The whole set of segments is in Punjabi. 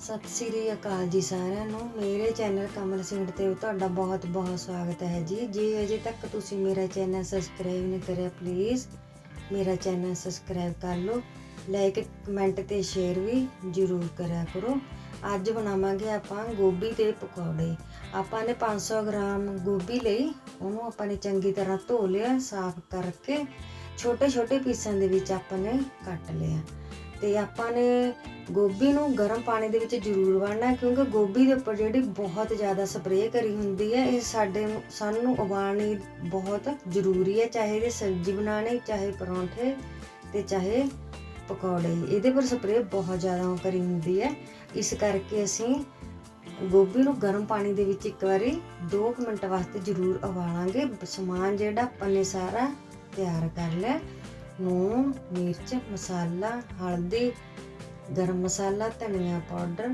ਸਤਿ ਸ੍ਰੀ ਅਕਾਲ ਜੀ ਸਾਰਿਆਂ ਨੂੰ। ਮੇਰੇ ਚੈਨਲ ਕਮਲ ਸਿੰਘ ਤੇ ਤੁਹਾਡਾ ਬਹੁਤ ਬਹੁਤ ਸਵਾਗਤ ਹੈ ਜੀ। ਜੇ ਅਜੇ ਤੱਕ ਤੁਸੀਂ ਮੇਰਾ ਚੈਨਲ ਸਬਸਕ੍ਰਾਈਬ ਨਹੀਂ ਕਰਿਆ ਪਲੀਜ਼ ਮੇਰਾ ਚੈਨਲ ਸਬਸਕ੍ਰਾਈਬ ਕਰ ਲਓ। ਲਾਈਕ ਕਮੈਂਟ ਤੇ ਸ਼ੇਅਰ ਵੀ ਜ਼ਰੂਰ ਕਰਿਆ ਕਰੋ। ਅੱਜ ਬਣਾਵਾਂਗੇ ਆਪਾਂ ਗੋਭੀ ਦੇ ਪਕੌੜੇ। ਆਪਾਂ ਨੇ 500 ਗ੍ਰਾਮ ਗੋਭੀ ਲਈ, ਉਹਨੂੰ ਆਪਾਂ ਨੇ ਚੰਗੀ ਤਰ੍ਹਾਂ ਧੋ ਲਿਆ, ਸਾਫ਼ ਕਰਕੇ ਛੋਟੇ ਛੋਟੇ ਪੀਸਾਂ ਦੇ ਵਿੱਚ ਆਪਾਂ ਨੇ ਕੱਟ ਲਿਆ। ਤੇ ਆਪਾਂ ਨੇ ਗੋਭੀ ਨੂੰ ਗਰਮ ਪਾਣੀ ਦੇ ਵਿੱਚ ਜ਼ਰੂਰ ਵਾੜਨਾ ਕਿਉਂਕਿ ਗੋਭੀ ਦੇ ਉੱਪਰ ਜਿਹੜੀ ਬਹੁਤ ਜ਼ਿਆਦਾ ਸਪਰੇਅ ਕਰੀ ਹੁੰਦੀ ਹੈ, ਇਹ ਸਾਡੇ ਸਾਨੂੰ ਉਬਾਲਣੀ ਬਹੁਤ ਜ਼ਰੂਰੀ ਹੈ, ਚਾਹੇ ਇਹ ਸਬਜ਼ੀ ਬਣਾਉਣੀ, ਚਾਹੇ ਪਰੌਂਠੇ ਤੇ ਚਾਹੇ ਪਕੌੜੇ। ਇਹਦੇ ਪਰ ਸਪਰੇਅ ਬਹੁਤ ਜ਼ਿਆਦਾ ਕਰੀ ਹੁੰਦੀ ਹੈ। ਇਸ ਕਰਕੇ ਅਸੀਂ ਗੋਭੀ ਨੂੰ ਗਰਮ ਪਾਣੀ ਦੇ ਵਿੱਚ ਇੱਕ ਵਾਰੀ 2 ਮਿੰਟ ਵਾਸਤੇ ਜ਼ਰੂਰ ਉਬਾਲਾਂਗੇ। ਸਮਾਨ ਜਿਹੜਾ ਆਪਾਂ ਨੇ ਸਾਰਾ ਤਿਆਰ ਕਰ ਲਿਆ। ਨੂਣ ਮਿਰਚ, ਮਸਾਲਾ, ਹਲਦੀ ਗਰਮ ਮਸਾਲਾ, ਧਨੀਆ ਪਾਊਡਰ,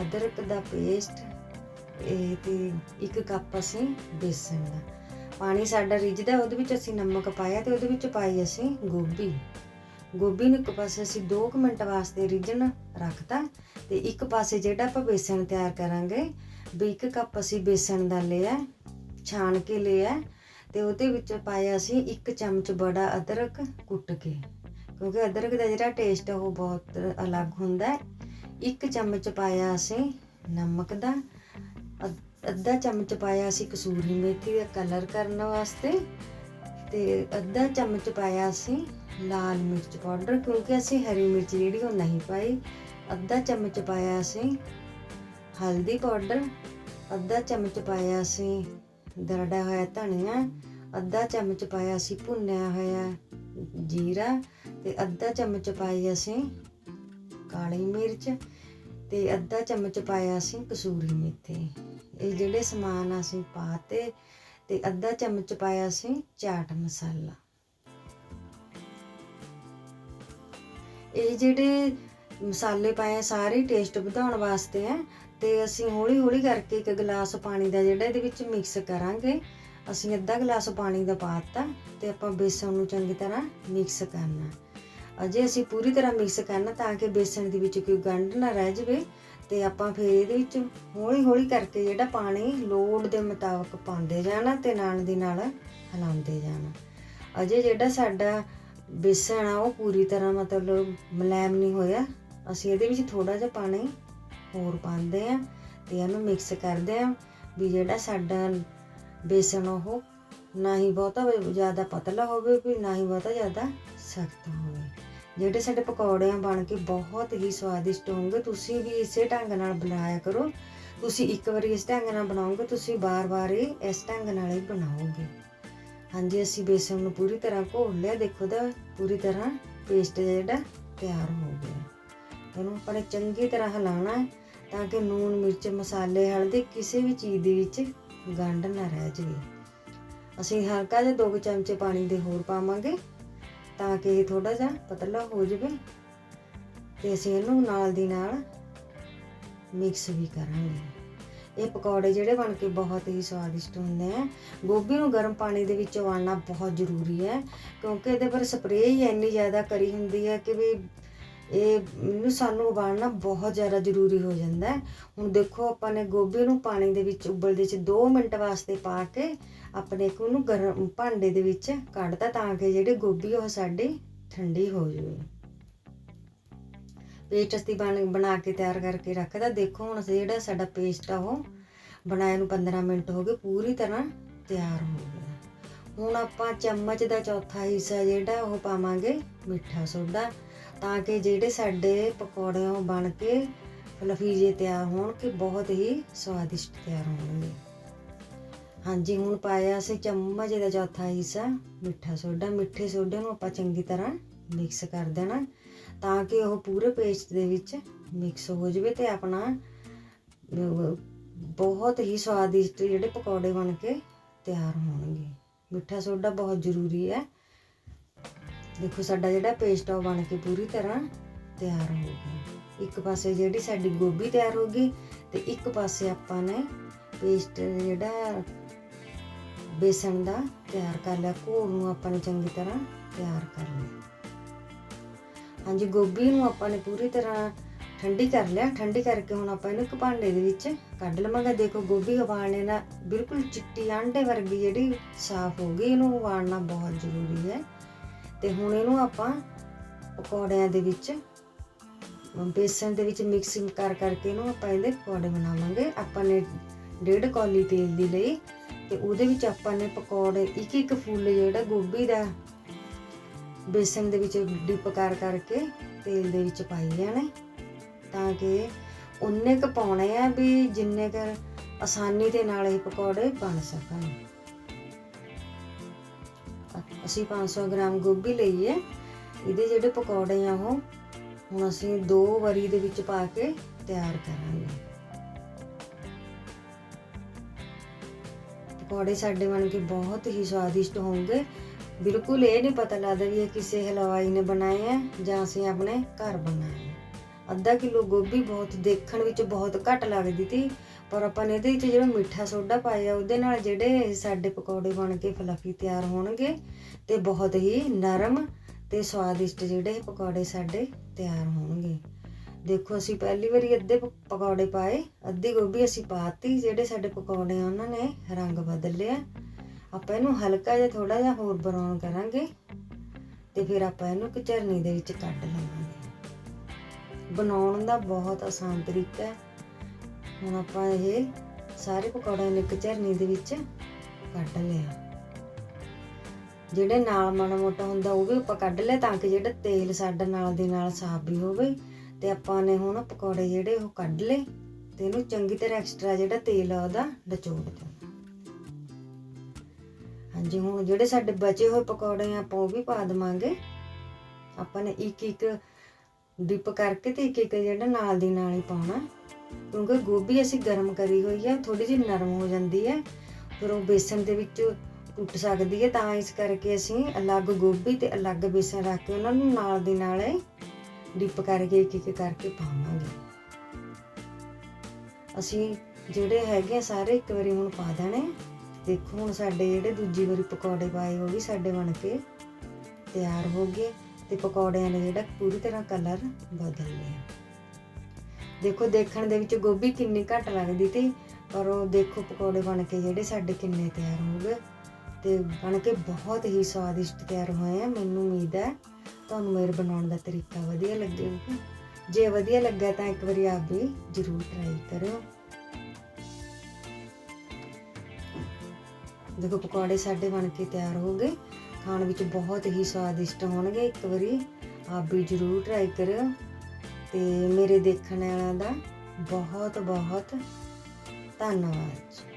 ਅਦਰਕ ਦਾ ਪੇਸਟ ਇਹ ਤੇ ਇੱਕ ਕੱਪ ਅਸੀਂ ਬੇਸਣ ਦਾ। ਪਾਣੀ ਸਾਡਾ ਰਿੱਝਦਾ, ਉਹਦੇ ਵਿੱਚ ਅਸੀਂ ਨਮਕ ਪਾਇਆ ਤੇ ਉਹਦੇ ਵਿੱਚ ਪਾਈ ਅਸੀਂ ਗੋਭੀ। ਗੋਭੀ ਨੂੰ ਇੱਕ ਪਾਸੇ ਅਸੀਂ 2 ਮਿੰਟ ਵਾਸਤੇ ਰਿੱਝਣ ਰੱਖਤਾ ਤੇ ਇੱਕ ਪਾਸੇ ਜਿਹੜਾ ਆਪਾਂ ਬੇਸਣ ਤਿਆਰ ਕਰਾਂਗੇ, ਵੀ ਇੱਕ ਕੱਪ ਅਸੀਂ ਬੇਸਣ ਦਾ ਲਿਆ, ਛਾਣ ਕੇ ਲਿਆ ਤੇ ਉਹਦੇ ਵਿੱਚ ਪਾਇਆ ਅਸੀਂ ਇੱਕ ਚਮਚ ਬੜਾ ਅਦਰਕ ਕੁੱਟ ਕੇ। ਕਿਉਂਕਿ ਅਦਰਕ ਦਾ ਜਿਹੜਾ ਟੇਸਟ ਉਹ ਬਹੁਤ ਅਲੱਗ ਹੁੰਦਾ ਹੈ। ਇੱਕ ਚਮਚ ਪਾਇਆ ਅਸੀਂ ਨਮਕ ਦਾ, ਅੱਧ- ਅੱਧਾ ਚਮਚ ਪਾਇਆ ਅਸੀਂ ਕਸੂਰੀ ਮੇਥੀ ਦਾ ਕਲਰ ਕਰਨ ਵਾਸਤੇ ਤੇ ਅੱਧਾ ਚਮਚ ਪਾਇਆ ਅਸੀਂ ਲਾਲ ਮਿਰਚ ਪਾਊਡਰ ਕਿਉਂਕਿ ਅਸੀਂ ਹਰੀ ਮਿਰਚ ਜਿਹੜੀ ਉਹ ਨਹੀਂ ਪਾਈ। ਅੱਧਾ ਚਮਚ ਪਾਇਆ ਅਸੀਂ ਹਲਦੀ ਪਾਊਡਰ, ਅੱਧਾ ਚਮਚ ਪਾਇਆ ਅਸੀਂ ਦਰੜਾ ਹੋਇਆ ਧਨੀਆ, ਅੱਧਾ ਚਮਚ ਪਾਇਆ ਅਸੀਂ ਭੁੰਨਿਆ ਹੋਇਆ ਜੀਰਾ ਤੇ ਅੱਧਾ ਚਮਚ ਪਾਈ ਅਸੀਂ ਕਾਲੀ ਮਿਰਚ ਤੇ ਅੱਧਾ ਚਮਚ ਪਾਇਆ ਅਸੀਂ ਕਸੂਰੀ ਮੇਥੀ। ਇਹ ਜਿਹੜੇ ਸਮਾਨ ਅਸੀਂ ਪਾਤੇ ਤੇ ਅੱਧਾ ਚਮਚ ਪਾਇਆ ਅਸੀਂ ਚਾਟ ਮਸਾਲਾ। ਇਹ ਜਿਹੜੇ ਮਸਾਲੇ ਪਾਏ ਸਾਰੇ ਟੇਸਟ ਵਧਾਉਣ ਵਾਸਤੇ ਆ ਤੇ ਅਸੀਂ ਹੌਲੀ ਹੌਲੀ ਕਰਕੇ ਇੱਕ ਗਲਾਸ ਪਾਣੀ ਦਾ ਜਿਹੜਾ ਇਹਦੇ ਵਿੱਚ ਮਿਕਸ ਕਰਾਂਗੇ। ਅਸੀਂ ਅੱਧਾ ਗਲਾਸ ਪਾਣੀ ਦਾ ਪਾਤਾ ਤੇ ਆਪਾਂ ਬੇਸਣ ਨੂੰ ਚੰਗੀ ਤਰ੍ਹਾਂ ਮਿਕਸ ਕਰਨਾ। ਅਜੇ ਅਸੀਂ ਪੂਰੀ ਤਰ੍ਹਾਂ ਮਿਕਸ ਕਰਨਾ ਤਾਂ ਕਿ ਬੇਸਣ ਦੇ ਵਿੱਚ ਕੋਈ ਗੰਢ ਨਾ ਰਹਿ ਜਾਵੇ ਤੇ ਆਪਾਂ ਫਿਰ ਇਹਦੇ ਵਿੱਚ ਹੌਲੀ ਹੌਲੀ ਕਰਕੇ ਜਿਹੜਾ ਪਾਣੀ ਲੋੜ ਦੇ ਮੁਤਾਬਕ ਪਾਉਂਦੇ ਜਾਣਾ ਤੇ ਨਾਲ ਦੀ ਨਾਲ ਹਿਲਾਉਂਦੇ ਜਾਣਾ। ਅਜੇ ਜਿਹੜਾ ਸਾਡਾ ਬੇਸਣ ਆ, ਉਹ ਪੂਰੀ ਤਰ੍ਹਾਂ ਮਤਲਬ ਮੁਲਾਇਮ ਨਹੀਂ ਹੋਇਆ। ਅਸੀਂ ਇਹਦੇ ਵਿੱਚ ਥੋੜਾ ਜਿਹਾ ਪਾਣੀ ਹੋਰ ਪਾਉਂਦੇ ਆ ਤੇ ਇਹਨੂੰ ਮਿਕਸ ਕਰਦੇ ਆ ਵੀ ਜਿਹੜਾ ਸਾਡਾ ਬੇਸਣ ਉਹ ਨਾ ਹੀ ਬਹੁਤਾ ਜ਼ਿਆਦਾ ਪਤਲਾ ਹੋਵੇ ਵੀ ਨਾ ਹੀ ਬਹੁਤਾ ਜ਼ਿਆਦਾ ਸਖਤ ਹੋਵੇ। ਜਿਹੜੇ ਸਾਡੇ ਪਕੌੜੇ ਬਣ ਕੇ ਬਹੁਤ ਹੀ ਸਵਾਦਿਸ਼ਟ ਹੋਣਗੇ, ਤੁਸੀਂ ਵੀ ਇਸੇ ਢੰਗ ਨਾਲ ਬਣਾਇਆ ਕਰੋ। ਤੁਸੀਂ ਇੱਕ ਵਾਰੀ ਇਸ ਢੰਗ ਨਾਲ ਬਣਾਓਗੇ, ਤੁਸੀਂ ਬਾਰ-ਬਾਰ ਹੀ ਇਸ ਢੰਗ ਨਾਲ ਹੀ ਬਣਾਓਗੇ। ਹਾਂਜੀ, ਅਸੀਂ ਬੇਸਣ ਨੂੰ ਪੂਰੀ ਤਰ੍ਹਾਂ ਘੋਲ ਲਿਆ, ਦੇਖੋ ਦਾ ਪੂਰੀ ਤਰ੍ਹਾਂ ਪੇਸਟ ਜਿਹੜਾ ਤਿਆਰ ਹੋ ਗਿਆ। ਇਹਨੂੰ ਆਪਾਂ ਨੇ ਚੰਗੀ ਤਰ੍ਹਾਂ ਹਿਲਾਉਣਾ ਹੈ, ਤਾਂ ਕਿ ਨੂਣ ਮਿਰਚ, ਮਸਾਲੇ, ਹਲਦੀ ਕਿਸੇ ਵੀ ਚੀਜ਼ ਦੇ ਵਿੱਚ ਗੰਢ ਨਾ ਰਹਿ ਜਾਵੇ। ਅਸੀਂ ਹਲਕਾ ਜਿਹਾ ਦੋ ਕੁ ਚਮਚੇ ਪਾਣੀ ਦੇ ਹੋਰ ਪਾਵਾਂਗੇ। ਤਾਂ ਕਿ ਇਹ ਥੋੜਾ ਜਿਹਾ ਪਤਲਾ ਹੋ ਜਾਵੇ ਤੇ ਅਸੀਂ ਇਹਨੂੰ ਨਾਲ ਦੀ ਨਾਲ ਮਿਕਸ ਵੀ ਕਰਾਂਗੇ। ਇਹ ਪਕੌੜੇ ਜਿਹੜੇ ਬਣ ਕੇ ਬਹੁਤ ਹੀ ਸਵਾਦਿਸ਼ਟ ਹੁੰਦੇ ਆ। ਗੋਭੀ ਨੂੰ ਗਰਮ ਪਾਣੀ ਦੇ ਵਿੱਚ ਉਬਾਲਣਾ ਬਹੁਤ ਜ਼ਰੂਰੀ ਹੈ, ਕਿਉਂਕਿ ਇਹਦੇ ਪਰ ਸਪਰੇਅ ਹੀ ਇੰਨੀ ਜ਼ਿਆਦਾ ਕਰੀ ਹੁੰਦੀ ਹੈ ਕਿ ਵੀ ਇਹ ਨੂੰ ਸਾਨੂੰ ਉਬਾਲਣਾ ਬਹੁਤ ਜ਼ਿਆਦਾ ਜ਼ਰੂਰੀ ਹੋ ਜਾਂਦਾ ਹੈ। ਹੁਣ ਦੇਖੋ, ਆਪਾਂ ਨੇ ਗੋਭੀ ਨੂੰ ਪਾਣੀ ਦੇ ਵਿੱਚ ਉਬਲਦੇ ਚ 2 ਮਿੰਟ ਵਾਸਤੇ ਪਾ ਕੇ ਆਪਣੇ ਇੱਕ ਉਹਨੂੰ ਗਰਮ ਭਾਂਡੇ ਦੇ ਵਿੱਚ ਕੱਢਤਾ ਤਾਂ ਕਿ ਜਿਹੜੀ ਗੋਭੀ ਉਹ ਸਾਡੀ ਠੰਡੀ ਹੋ ਜਾਵੇ। ਪੇਸਟ ਅਸੀਂ ਬਣ, ਬਣਾ ਕੇ ਤਿਆਰ ਕਰਕੇ ਰੱਖਦਾ ਦੇਖੋ ਹੁਣ ਅਸੀਂ ਜਿਹੜਾ ਸਾਡਾ ਪੇਸਟ ਆ ਉਹ ਬਣਾਏ ਨੂੰ 15 ਮਿੰਟ ਹੋ ਗਏ, ਪੂਰੀ ਤਰ੍ਹਾਂ ਤਿਆਰ ਹੋ ਗਿਆ। ਹੁਣ ਆਪਾਂ ਚਮਚ ਦਾ ਚੌਥਾ ਹਿੱਸਾ ਜਿਹੜਾ ਉਹ ਪਾਵਾਂਗੇ ਮਿੱਠਾ ਸੋਡਾ। ਤਾਂ ਕਿ ਜਿਹੜੇ ਸਾਡੇ ਪਕੌੜੇ ਉਹ ਬਣ ਕੇ ਫਲਫੀ ਜੇ ਤਿਆਰ ਹੋਣ ਕਿ ਬਹੁਤ ਹੀ ਸਵਾਦਿਸ਼ਟ ਤਿਆਰ ਹੋਣਗੇ। ਹਾਂਜੀ, ਹੁਣ ਪਾਇਆ ਅਸੀਂ ਚਮਚ ਦਾ ਚੌਥਾ ਹਿੱਸਾ, ਮਿੱਠਾ ਸੋਡਾ। ਮਿੱਠੇ ਸੋਡੇ ਨੂੰ ਆਪਾਂ ਚੰਗੀ ਤਰ੍ਹਾਂ ਮਿਕਸ ਕਰ ਦੇਣਾ ਤਾਂ ਕਿ ਉਹ ਪੂਰੇ ਪੇਸਟ ਦੇ ਵਿੱਚ ਮਿਕਸ ਹੋ ਜਾਵੇ ਤੇ ਆਪਣਾ ਬਹੁਤ ਹੀ ਸਵਾਦਿਸ਼ਟ ਜਿਹੜੇ ਪਕੌੜੇ ਬਣ ਕੇ ਤਿਆਰ ਹੋਣਗੇ। ਮਿੱਠਾ ਸੋਡਾ ਬਹੁਤ ਜ਼ਰੂਰੀ ਹੈ। ਦੇਖੋ ਸਾਡਾ ਜਿਹੜਾ ਪੇਸਟ ਆ ਉਹ ਬਣ ਕੇ ਪੂਰੀ ਤਰ੍ਹਾਂ ਤਿਆਰ ਹੋ ਗਿਆ। ਇੱਕ ਪਾਸੇ ਜਿਹੜੀ ਸਾਡੀ ਗੋਭੀ ਤਿਆਰ ਹੋ ਗਈ ਤੇ ਇੱਕ ਪਾਸੇ ਆਪਾਂ ਨੇ ਪੇਸਟ ਜਿਹੜਾ ਬੇਸਣ ਦਾ ਤਿਆਰ ਕਰ ਲਿਆ। ਘੋਲ ਨੂੰ ਆਪਾਂ ਨੇ ਚੰਗੀ ਤਰ੍ਹਾਂ ਤਿਆਰ ਕਰ ਲਿਆ। ਹਾਂਜੀ, ਗੋਭੀ ਨੂੰ ਆਪਾਂ ਨੇ ਪੂਰੀ ਤਰ੍ਹਾਂ ਠੰਡੀ ਕਰ ਲਿਆ। ਠੰਡੀ ਕਰਕੇ ਹੁਣ ਆਪਾਂ ਇਹਨੂੰ ਇੱਕ ਭਾਂਡੇ ਦੇ ਵਿੱਚ ਕੱਢ ਲਵਾਂਗੇ। ਦੇਖੋ ਗੋਭੀ ਉਬਾਲਣੇ ਨਾਲ ਬਿਲਕੁਲ ਚਿੱਟੀ ਆਂਡੇ ਵਰਗੀ ਜਿਹੜੀ ਸਾਫ਼ ਹੋ ਗਈ, ਇਹਨੂੰ ਉਬਾਲਣਾ ਬਹੁਤ ਜ਼ਰੂਰੀ ਹੈ। ਤੇ ਹੁਣ ਇਹਨੂੰ ਆਪਾਂ ਪਕੌੜਿਆਂ ਦੇ ਵਿੱਚ ਬੇਸਨ ਦੇ ਵਿੱਚ ਮਿਕਸਿੰਗ ਕਰ ਕਰਕੇ ਇਹਨੂੰ ਆਪਾਂ ਇਹਦੇ ਪਕੌੜੇ ਬਣਾਵਾਂਗੇ। ਆਪਾਂ ਨੇ ਡੇਢ ਕੌਲੀ ਤੇਲ ਦੀ ਲਈ ਤੇ ਉਹਦੇ ਵਿੱਚ ਆਪਾਂ ਨੇ ਪਕੌੜੇ, ਇੱਕ ਇੱਕ ਫੁੱਲ ਜਿਹੜਾ ਗੋਭੀ ਦਾ ਬੇਸਨ ਦੇ ਵਿੱਚ ਡਿਪ ਕਰ ਕਰਕੇ ਤੇਲ ਦੇ ਵਿੱਚ ਪਾਈ ਜਾਣੇ ਤਾਂ ਕਿ ਉਨੇ ਕ ਪਾਉਣੇ ਆ ਵੀ ਜਿੰਨੇ ਕਰ ਆਸਾਨੀ ਦੇ ਨਾਲ ਇਹ ਪਕੌੜੇ ਬਣ ਸਕਣ। ਅਸੀਂ 500 ਗ੍ਰਾਮ ਗੋਭੀ ਲਈ ਹੈ ਇਹਦੇ ਜਿਹੜੇ ਪਕੌੜੇ ਆ ਉਹ ਹੁਣ ਅਸੀਂ ਦੋ ਵਾਰੀ ਦੇ ਵਿੱਚ ਪਾ ਕੇ ਤਿਆਰ ਕਰਾਂਗੇ। ਪਕੌੜੇ ਸਾਡੇ ਬਣ ਕੇ ਬਹੁਤ ਹੀ ਸਵਾਦਿਸ਼ਟ ਹੋਣਗੇ। ਬਿਲਕੁਲ ਇਹ ਨਹੀਂ ਪਤਾ ਲੱਗਦਾ ਵੀ ਇਹ ਕਿਸੇ ਹਲਵਾਈ ਨੇ ਬਣਾਏ ਹੈ ਜਾਂ ਅਸੀਂ ਆਪਣੇ ਘਰ ਬਣਾਏ ਅੱਧਾ ਕਿਲੋ ਗੋਭੀ ਬਹੁਤ ਦੇਖਣ ਵਿੱਚ ਬਹੁਤ ਘੱਟ ਲੱਗਦੀ ਸੀ ਪਰ ਆਪਾਂ ਨੇ ਇਹਦੇ ਵਿੱਚ ਜਿਹੜਾ ਮਿੱਠਾ ਸੋਡਾ ਪਾਇਆ, ਉਹਦੇ ਨਾਲ ਜਿਹੜੇ ਸਾਡੇ ਪਕੌੜੇ ਬਣ ਕੇ ਫਲਫੀ ਤਿਆਰ ਹੋਣਗੇ ਤੇ ਬਹੁਤ ਹੀ ਨਰਮ ਤੇ ਸਵਾਦਿਸ਼ਟ ਜਿਹੜੇ ਇਹ ਪਕੌੜੇ ਸਾਡੇ ਤਿਆਰ ਹੋਣਗੇ। ਦੇਖੋ, ਅਸੀਂ ਪਹਿਲੀ ਵਾਰੀ ਅੱਧੇ ਪਕੌੜੇ ਪਾਏ, ਅੱਧੀ ਗੋਭੀ ਅਸੀਂ ਪਾਤੀ, ਜਿਹੜੇ ਸਾਡੇ ਪਕੌੜੇ ਆ, ਉਹਨਾਂ ਨੇ ਰੰਗ ਬਦਲ ਲਿਆ ਆਪਾਂ ਇਹਨੂੰ ਹਲਕਾ ਜਿਹਾ ਥੋੜਾ ਜਿਹਾ ਹੋਰ ਬਰਾਊਨ ਕਰਾਂਗੇ ਤੇ ਫਿਰ ਆਪਾਂ ਇਹਨੂੰ ਇੱਕ ਝਰਨੀ ਦੇ ਵਿੱਚ ਕੱਢ ਲਵਾਂਗੇ ਬਣਾਉਣ ਦਾ ਬਹੁਤ ਆਸਾਨ ਤਰੀਕਾ ਹੈ। ਹੁਣ ਆਪਾਂ ਇਹ ਸਾਰੇ ਪਕੌੜਿਆਂ ਨੂੰ ਇੱਕ ਝਰਨੀ ਦੇ ਵਿੱਚ ਕੱਢ ਲਿਆ। ਜਿਹੜੇ ਨਾਲ ਮਾੜਾ ਮੋਟਾ ਹੁੰਦਾ ਉਹ ਵੀ ਆਪਾਂ ਕੱਢ ਲਿਆ ਤਾਂ ਕਿ ਜਿਹੜਾ ਤੇਲ ਸਾਡਾ ਨਾਲ ਦੇ ਨਾਲ ਸਾਫ਼ ਵੀ ਹੋਵੇ ਤੇ ਆਪਾਂ ਨੇ ਹੁਣ ਪਕੌੜੇ ਜਿਹੜੇ ਉਹ ਕੱਢ ਲਏ ਤੇ ਇਹਨੂੰ ਚੰਗੀ ਤਰ੍ਹਾਂ ਐਕਸਟਰਾ ਜਿਹੜਾ ਤੇਲ ਆ ਉਹਦਾ ਨਿਚੋੜ ਦਿਓ ਹਾਂਜੀ, ਹੁਣ ਜਿਹੜੇ ਸਾਡੇ ਬਚੇ ਹੋਏ ਪਕੌੜੇ ਆ ਆਪਾਂ ਉਹ ਵੀ ਪਾ ਦਵਾਂਗੇ। ਆਪਾਂ ਨੇ ਇੱਕ ਇੱਕ ਡਿਪ ਕਰਕੇ ਤੇ ਇੱਕ ਇੱਕ ਜਿਹੜਾ ਨਾਲ ਦੀ ਨਾਲ ਹੀ ਪਾਉਣਾ। ਕਿਉਂਕਿ ਗੋਭੀ ਅਸੀਂ ਗਰਮ ਕਰੀ ਹੋਈ ਹੈ ਥੋੜੀ ਜਿਹੀ ਨਰਮ ਹੋ ਜਾਂਦੀ ਹੈ, ਫਿਰ ਉਹ ਬੇਸਨ ਦੇ ਵਿੱਚ ਟੁੱਟ ਸਕਦੀ ਹੈ, ਤਾਂ ਇਸ ਕਰਕੇ ਅਸੀਂ ਅਲੱਗ ਗੋਭੀ ਤੇ ਅਲੱਗ ਬੇਸਨ ਰੱਖ ਕੇ ਉਹਨਾਂ ਨੂੰ ਨਾਲ ਦੀ ਨਾਲ ਡਿਪ ਕਰਕੇ ਇੱਕ ਇੱਕ ਕਰਕੇ ਪਾਵਾਂਗੇ। ਅਸੀਂ ਜਿਹੜੇ ਹੈਗੇ ਆ ਸਾਰੇ ਇੱਕ ਵਾਰੀ ਹੁਣ ਪਾ ਦੇਣੇ। ਦੇਖੋ ਹੁਣ ਸਾਡੇ ਜਿਹੜੇ ਦੂਜੀ ਵਾਰੀ ਪਕੌੜੇ ਪਾਏ, ਉਹ ਵੀ ਸਾਡੇ ਬਣ ਕੇ ਤਿਆਰ ਹੋ ਗਏ ਤੇ ਪਕੌੜਿਆਂ ਨੇ ਜਿਹੜਾ ਪੂਰੀ ਤਰ੍ਹਾਂ ਕਲਰ ਬਦਲ ਲਿਆ ਦੇਖੋ, ਦੇਖਣ ਦੇ ਵਿੱਚ ਗੋਭੀ ਕਿੰਨੀ ਘੱਟ ਲੱਗਦੀ ਸੀ ਪਰ ਉਹ ਦੇਖੋ ਪਕੌੜੇ ਬਣ ਕੇ ਜਿਹੜੇ ਸਾਡੇ ਕਿੰਨੇ ਤਿਆਰ ਹੋ ਗਏ। ਤੇ ਬਣ ਕੇ ਬਹੁਤ ਹੀ ਸਵਾਦਿਸ਼ਟ ਤਿਆਰ ਹੋਏ ਆ, ਮੈਨੂੰ ਉਮੀਦ ਹੈ ਤੁਹਾਨੂੰ ਮੇਰੇ ਬਣਾਉਣ ਦਾ ਤਰੀਕਾ ਵਧੀਆ ਲੱਗੇਗਾ। ਜੇ ਵਧੀਆ ਲੱਗਾ ਤਾਂ ਇੱਕ ਵਾਰੀ ਆਪ ਵੀ ਜ਼ਰੂਰ ਟਰਾਈ ਕਰਿਓ। ਦੇਖੋ, ਪਕੌੜੇ ਸਾਡੇ ਬਣ ਕੇ ਤਿਆਰ ਹੋ ਗਏ। ਖਾਣ ਵਿੱਚ ਬਹੁਤ ਹੀ ਸਵਾਦਿਸ਼ਟ ਹੋਣਗੇ, ਇੱਕ ਵਾਰੀ ਆਪ ਵੀ ਜ਼ਰੂਰ ਟਰਾਈ ਕਰਿਓ। ਤੇ ਮੇਰੇ ਦੇਖਣ ਵਾਲਿਆਂ ਦਾ ਬਹੁਤ ਬਹੁਤ ਧੰਨਵਾਦ